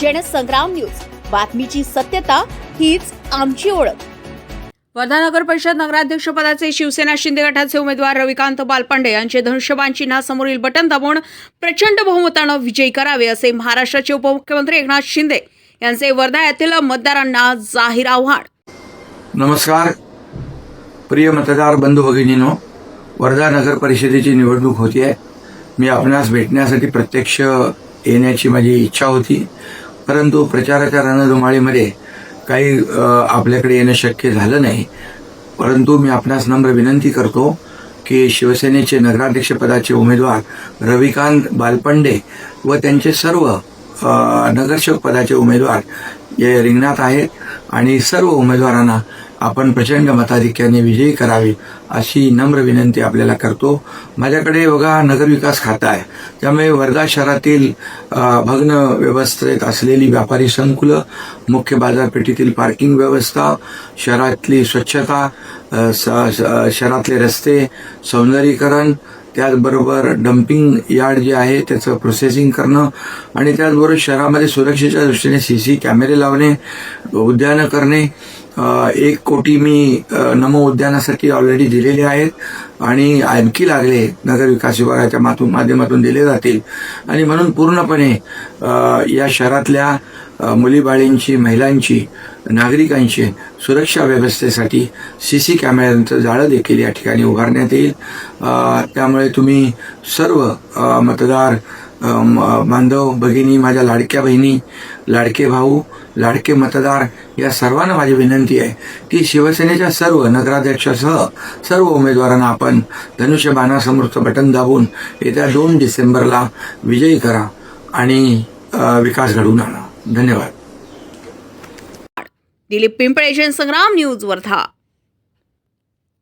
Jansangram news. बातमीची सत्यता हीच आमची ओळख. वर्धा नगर परिषद नगराध्यक्ष पदाचे शिवसेना शिंदे गटाचे उमेदवार रविकांत बालपांडे यांचे धनुष्यबाण चिन्हासमोरील बटन दाबून प्रचंड बहुमतानं विजयी करावे असे महाराष्ट्राचे उपमुख्यमंत्री एकनाथ शिंदे यांचे वर्धा येथील मतदारांना जाहीर आव्हान. नमस्कार. प्रिय मतदार बंधू भगिनीनो वर्धा नगर परिषदेची निवडणूक होती आहे मी आपणास भेटण्यासाठी प्रत्यक्ष येण्याची माझी इच्छा होती. परंतु प्रचाराच्या रणधुमाळीमध्ये काही आपल्याकडे येणं शक्य झालं नाही. परंतु मी आपणास नम्र विनंती करतो की शिवसेनेचे नगराध्यक्षपदाचे उमेदवार रविकांत बालपंडे व त्यांचे सर्व नगरसेवक पदाचे उमेदवार हे रिंगणात आहेत आणि सर्व उमेदवारांना आपण प्रचंड मताधिक्याने विजयी करावी अशी नम्र विनंती आपल्याला करतो. माझ्याकडे बघा नगरविकास खातं आहे. त्यामुळे वर्धा शहरातील भग्न व्यवस्थेत असलेली व्यापारी संकुलं मुख्य बाजारपेठेतील पार्किंग व्यवस्था शहरातली स्वच्छता स- शहरातले रस्ते सौंदर्यीकरण त्याचबरोबर डम्पिंग यार्ड जे आहे त्याचं प्रोसेसिंग करणं आणि त्याचबरोबर शहरामध्ये सुरक्षेच्या दृष्टीने सी सी कॅमेरे लावणे उद्यानं करणे एक कोटी मी नमो उद्यानासाठी ऑलरेडी दिलेले आहेत आणि आणखी लागले नगरविकास विभागाच्या मातून माध्यमातून दिले जातील. आणि म्हणून पूर्णपणे या शहरातल्या मुलीबाळींची महिलांची नागरिकांची सुरक्षा व्यवस्थेसाठी सी सी कॅमेऱ्यांचं जाळं देखील या ठिकाणी उभारण्यात येईल. त्यामुळे तुम्ही सर्व मतदार बांधव भगिनी माझ्या लाडक्या बहिणी लाडके भाऊ लाडके मतदार या सर्वांना माझी विनंती आहे की शिवसेनेच्या सर्व नगराध्यक्षासह सर्व उमेदवारांना आपण धनुष्यबाणासमोरचं बटन दाबून येत्या दोन डिसेंबरला विजयी करा आणि विकास घडवून आणा. धन्यवाद. दिलीप पिंपळे संग्राम न्यूज वर्धा